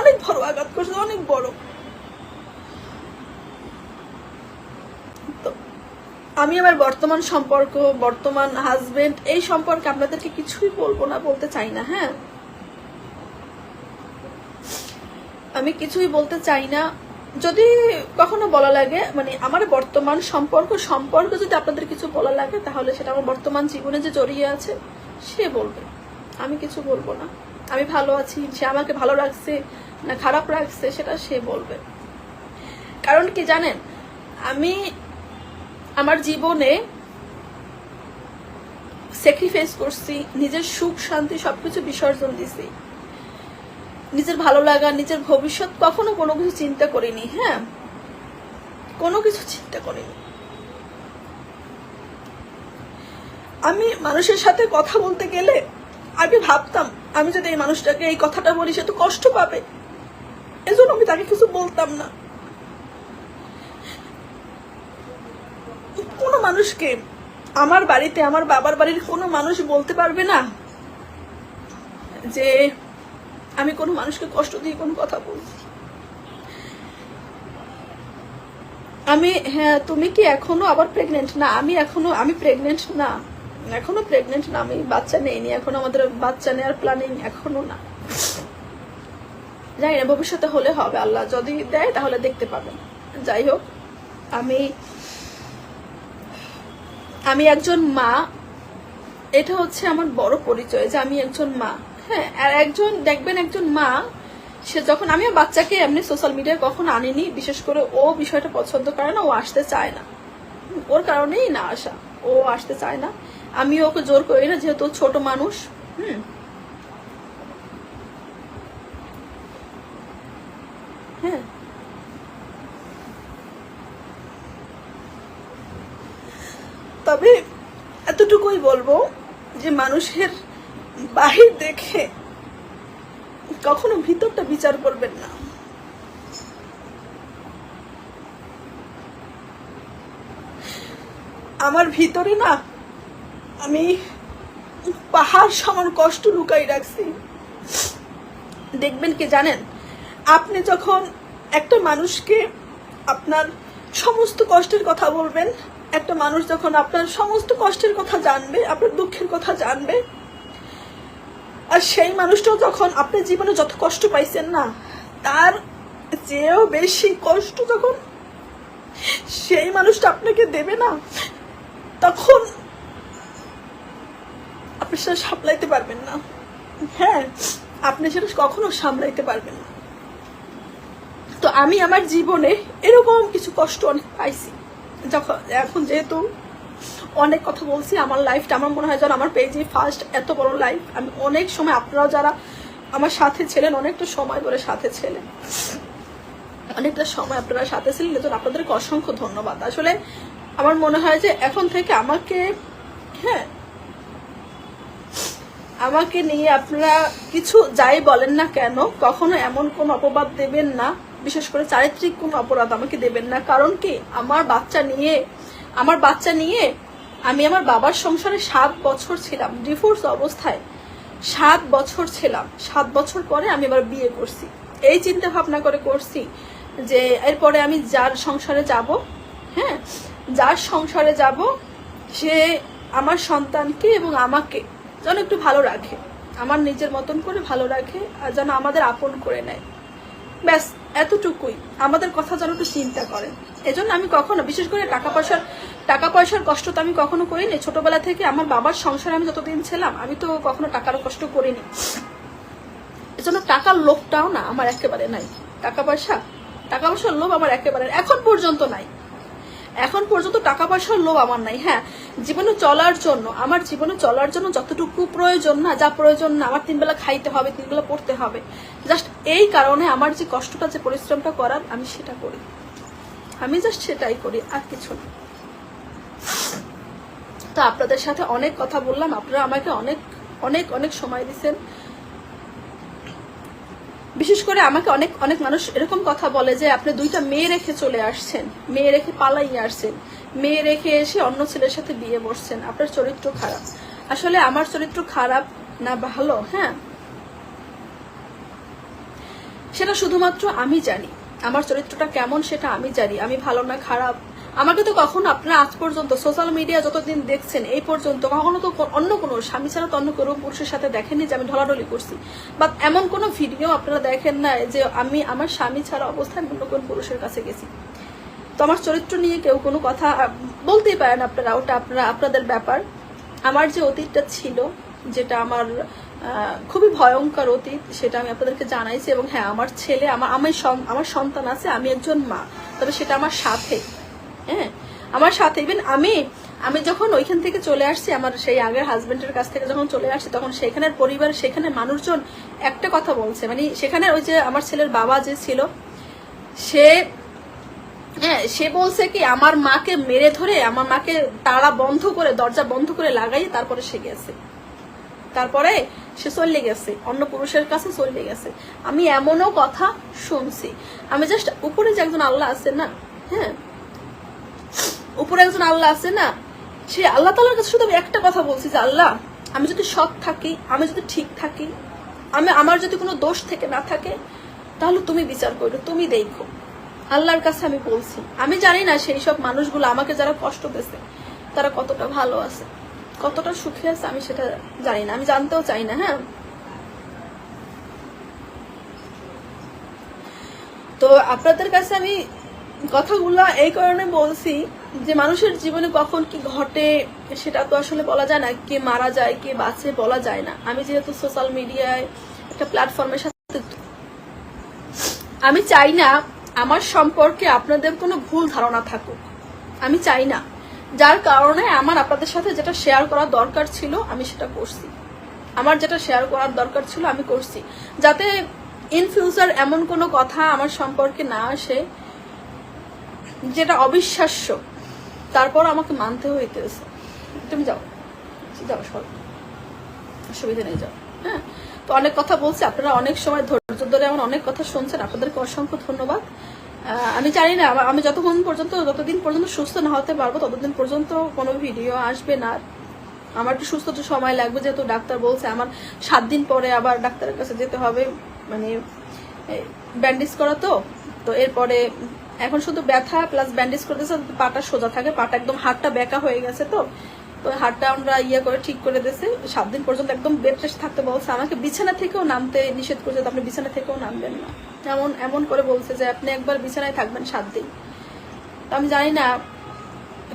অনেক বড় আঘাত করছে, অনেক বড়। আমি আমার বর্তমান সম্পর্ক, বর্তমান হাজবেন্ড এই সম্পর্কে আপনাদেরকে কিছুই বলব না, বলতে চাই না হ্যাঁ? আমি কিছুই বলতে চাই না। যদি কখনো বলা লাগে মানে আমার বর্তমান সম্পর্ক সম্পর্ক যদি আপনাদের কিছু বলা লাগে, তাহলে সেটা আমার বর্তমান জীবনে যে জড়িয়ে আছে, সে বলবে। আমি কিছু বলব না। আমি ভালো আছি, সে আমাকে ভালো রাখছে না খারাপ রাখছে, সেটা সে বলবে। কারণ কি জানেন, আমি আমার জীবনে স্যাক্রিফাইস করছি, নিজের সুখ, শান্তি সবকিছু বিসর্জন দিছি। নিজের ভালো লাগা, নিজের ভবিষ্যৎ কখনো কোনো কিছু চিন্তা করিনি হ্যাঁ? কোনো কিছু চিন্তা করিনি। আমি মানুষের সাথে কথা বলতে গেলে আমি ভাবতাম আমি যদি এই মানুষটাকে এই কথাটা বলি, সে তো কষ্ট পাবে। এজন্য আমি তাকে কিছু বলতাম না। কোনো মানুষকে আমার বাড়িতে, আমার বাবার বাড়ির কোনো মানুষ বলতে পারবে না যে আমি কোনো মানুষকে কষ্ট দিয়ে কোনো কথা বলছি। আমি হ্যাঁ তুমি কি এখনও আবার প্রেগনেন্ট না, আমি এখনও, আমি প্রেগনেন্ট না। এখনও প্রেগনেন্ট না, আমি বাচ্চা নেইনি, এখন আমাদের বাচ্চা নেওয়ার প্ল্যানিং এখনও না। জানি না, ভবিষ্যতে হলে হবে, আল্লাহ যদি দেয় তাহলে দেখতে পাবেন। যাই হোক, আমি আমি একজন মা, এটা হচ্ছে আমার বড় পরিচয় যে আমি একজন মা। হ্যাঁ আর একজন, দেখবেন একজন মা, সে যখন আমি বাচ্চাকে এমনি সোশ্যাল মিডিয়ায় কখনো আনিনি, বিশেষ করে ও বিষয়টা পছন্দ করে না, ও আসতে চায় না। ওর কারণেই না আসা, ও আসতে চায় না। আমি ওকে জোর করি না, যেহেতু ছোট মানুষ, হুম। হ্যাঁ। তবে এতটুকুই বলব যে মানুষের বাহির দেখে কখনো ভিতরটা বিচার করবেন না। আমার ভিতরে না আমি পাহাড় সমান কষ্ট লুকাই রাখছি। দেখবেন কি জানেন? আপনি যখন একটা মানুষকে আপনার সমস্ত কষ্টের কথা বলবেন, একটা মানুষ যখন আপনার সমস্ত কষ্টের কথা জানবে, আপনার দুঃখের কথা জানবে, আর সেই মানুষটাও যখন আপনার জীবনে যত কষ্ট পাইছেন না, তার চেয়েও বেশি কষ্ট যখন সেই মানুষটা আপনাকে দেবে না, তখন আপনি সেটা সামলাইতে পারবেন না। হ্যাঁ আপনি সেটা কখনো সামলাইতে পারবেন না। তো আমি আমার জীবনে এরকম কিছু কষ্ট অনেক পাইছি। যখন, এখন যেহেতু অনেক কথা বলছি, আমার লাইফটা আমার মনে হয় যেন আমার পেজে ফার্স্ট এত বড় লাইফ আমি অনেক সময় আপনারাও যারা আমার সাথে ছিলেন, অনেকটা সময় ধরে সাথে ছিলেন, অনেকটা সময় আপনারা সাথে ছিলেন, এজন্য আপনাদেরকে অসংখ্য ধন্যবাদ। আসলে আমার মনে হয় যে এখন থেকে আমাকে হ্যাঁ আমাকে নিয়ে আপনারা কিছু যাই বলেন না কেন, কখনো এমন কোন অপবাদ দেবেন না, বিশেষ করে চারিত্রিক কোন অপরাধ আমাকে দেবেন না। কারণ কি? আমার বাচ্চা নিয়ে, আমার বাচ্চা নিয়ে আমি আমার বাবার সংসারে সাত বছর ছিলাম ডিভোর্স অবস্থায় সাত বছর ছিলাম। সাত বছর পরে আমি আবার বিয়ে করছি। এই চিন্তা ভাবনা করে করছি যে এরপরে আমি যার সংসারে যাব হ্যাঁ? যার সংসারে যাব, সে আমার সন্তানকে এবং আমাকে যেন একটু ভালো রাখে। আমার নিজের মতন করে ভালো রাখে আর যেন আমাদের আপন করে নেয়। ব্যাস, এতটুকুই। আমাদের কথা যেন একটু চিন্তা করেন এজন্য আমি কখনো, বিশেষ করে টাকা পয়সার টাকা পয়সার কষ্ট তো আমি কখনো করিনি। ছোটবেলা থেকে আমার বাবার সংসারে আমি যতদিন ছিলাম, আমি তো কখনো টাকার কষ্ট করিনি। এজন্য টাকার লোভটাও না, আমার একেবারে নাই। টাকা পয়সা, টাকা পয়সার লোভ আমার একেবারে এখন পর্যন্ত নাই। এখন পর্যন্ত টাকা পয়সার লোভ আমার নাই হ্যাঁ। জীবনে চলার জন্য, আমার জীবনে চলার জন্য যতটুকু প্রয়োজন না, যা প্রয়োজন না, আমার তিন বেলা খাইতে হবে তিন বেলা পড়তে হবে। জাস্ট এই কারণে আমার যে কষ্টটা, যে পরিশ্রমটা করার, আমি সেটা করি। আমি জাস্ট সেটাই করি, আর কিছু না। তো আপনাদের সাথে অনেক কথা বললাম, আপনারা আমাকে অনেক অনেক অনেক সময় দিচ্ছেন বিশেষ করে আমাকে অনেক অনেক মানুষ এরকম কথা বলে যে আপনি দুইটা মেয়ে রেখে চলে আসছেন, মেয়ে রেখে পালাই আসছেন, মেয়ে রেখে এসে অন্য ছেলের সাথে বিয়ে বসছেন। আপনার চরিত্র খারাপ। আসলে আমার চরিত্র খারাপ না ভালো হ্যাঁ? সেটা শুধুমাত্র আমি জানি। আমার চরিত্রটা কেমন সেটা আমি জানি। আমি ভালো না, খারাপ আমাকে তো কখনো আপনারা আজ পর্যন্ত সোশ্যাল মিডিয়া যতদিন দেখছেন, এই পর্যন্ত কখনো তো অন্য কোনো স্বামী ছাড়া তো অন্য কোনো পুরুষের সাথে দেখেননি যে আমি ঢলাঢলি করছি। বা এমন কোনো ভিডিও আপনারা দেখেন না যে আমি আমার স্বামী ছাড়া অবস্থায় অন্য কোনো পুরুষের কাছে গেছি। তো আমার চরিত্র নিয়ে কেউ কোনো কথা বলতেই পারেন আপনারা, ওটা আপনারা, আপনাদের ব্যাপার। আমার যে অতীতটা ছিল, যেটা আমার খুবই ভয়ঙ্কর অতীত, সেটা আমি আপনাদেরকে জানাইছি এবং হ্যাঁ আমার ছেলে, আমার আমি আমার সন্তান আছে, আমি একজন মা, তবে সেটা আমার সাথে। হ্যাঁ আমার সাথে ইভেন আমি আমি যখন ওইখান থেকে চলে আসছি, আমার সেই আগের হাজবেন্ডের কাছ থেকে যখন চলে আসছি, তখন সেখানের পরিবার সেখানে মানুষজন একটা কথা বলছে মানে সেখানে ওই যে আমার ছেলের বাবা যে ছিল, সে হ্যাঁ সে বলছে কি, আমার মাকে মেরে ধরে, আমার মাকে তাড়া বন্ধ করে, দরজা বন্ধ করে লাগাই তারপরে সে গেছে। তারপরে সে চলে গেছে, অন্য পুরুষের কাছে চলে গেছে। আমি এমনও কথা শুনছি। আমি জাস্ট উপরে যে একজন আল্লাহ আছে না হ্যাঁ উপরে একজন আল্লাহ আছে না, সে আল্লাহ তালার কাছে শুধু আমি একটা কথা বলছি যে, আল্লাহ, আমি যদি সৎ থাকি, আমি যদি ঠিক থাকি, আমি, আমার যদি কোনো দোষ থেকে না থাকে, তাহলে তুমি বিচার করো, তুমি দেখো। আল্লাহর কাছে আমি বলছি। আমি জানি না সেই সব মানুষগুলো আমাকে যারা কষ্ট দিয়েছে, তারা কতটা ভালো আছে, কতটা সুখে আছে, আমি সেটা জানি না। আমি জানতেও চাই না হ্যাঁ? তো আপনাদের কাছে আমি কথাগুলো এই কারণে বলছি যে মানুষের জীবনে কখন কি ঘটে, সেটা তো আসলে বলা যায় না। কে মারা যায়, কে বাঁচে বলা যায় না। আমি যেহেতু সোশ্যাল মিডিয়ায় একটা প্ল্যাটফর্মের সাথে আমি চাই না আমার সম্পর্কে আপনাদের কোনো ভুল ধারণা থাকুক। আমি চাই না। যার কারণে আমার আপনাদের সাথে যেটা শেয়ার করা দরকার ছিল, আমি সেটা করছি। আমার যেটা শেয়ার করার দরকার ছিল, আমি করছি। যাতে ইন ফিউচার এমন কোনো কথা আমার সম্পর্কে না আসে, যেটা অবিশ্বাস্য। তারপর আমাকে মানতে হইতেছে। তুমি যাও। যাও, সর। অসুবিধা নেই, যাও। হ্যাঁ? তো অনেক কথা বলছি, আপনারা অনেক সময় ধৈর্য ধরে এমন অনেক কথা শুনছেন, আপনাদেরকে অসংখ্য ধন্যবাদ। আমি জানি না, আমি যতক্ষণ পর্যন্ত, যতদিন পর্যন্ত সুস্থ না হতে পারব, ততদিন পর্যন্ত কোনো ভিডিও আসবে না। আমার একটু সুস্থ তো সময় লাগবে, যেহেতু ডাক্তার বলছে, আমার সাত দিন পরে আবার ডাক্তারের কাছে যেতে হবে। মানে ব্যান্ডেজ করা তো তো এরপরে এখন শুধু ব্যথা প্লাস ব্যান্ডেজ করতেছে পাটা সোজা থাকে, পাটা একদম হাতটা বেঁকা হয়ে গেছে তো। তো হাতটা আমরা ইয়ে করে ঠিক করে দিয়েছে। সাত দিন পর্যন্ত একদম বেড রেস্ট থাকতে বলছে। আমাকে বিছানা থেকেও নামতে নিষেধ করছে আপনি বিছানা থেকেও নামবেন না। এমন এমন করে বলছে যে আপনি একবার বিছানায় থাকবেন সাত দিন। তো আমি জানি না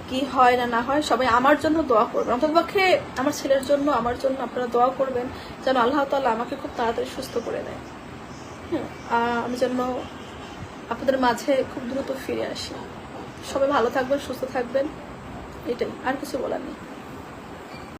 কি হয় না না হয়, সবাই আমার জন্য দোয়া করবেন অন্ততপক্ষে আমার ছেলের জন্য, আমার জন্য আপনারা দোয়া করবেন, যেন আল্লাহ তাআলা আমাকে খুব তাড়াতাড়ি সুস্থ করে দেয়। হ্যাঁ আমি যেন আপনাদের মাঝে খুব দ্রুত ফিরে আসি। সবাই ভালো থাকবেন, সুস্থ থাকবেন, এটাই। আর কিছু বলার নেই।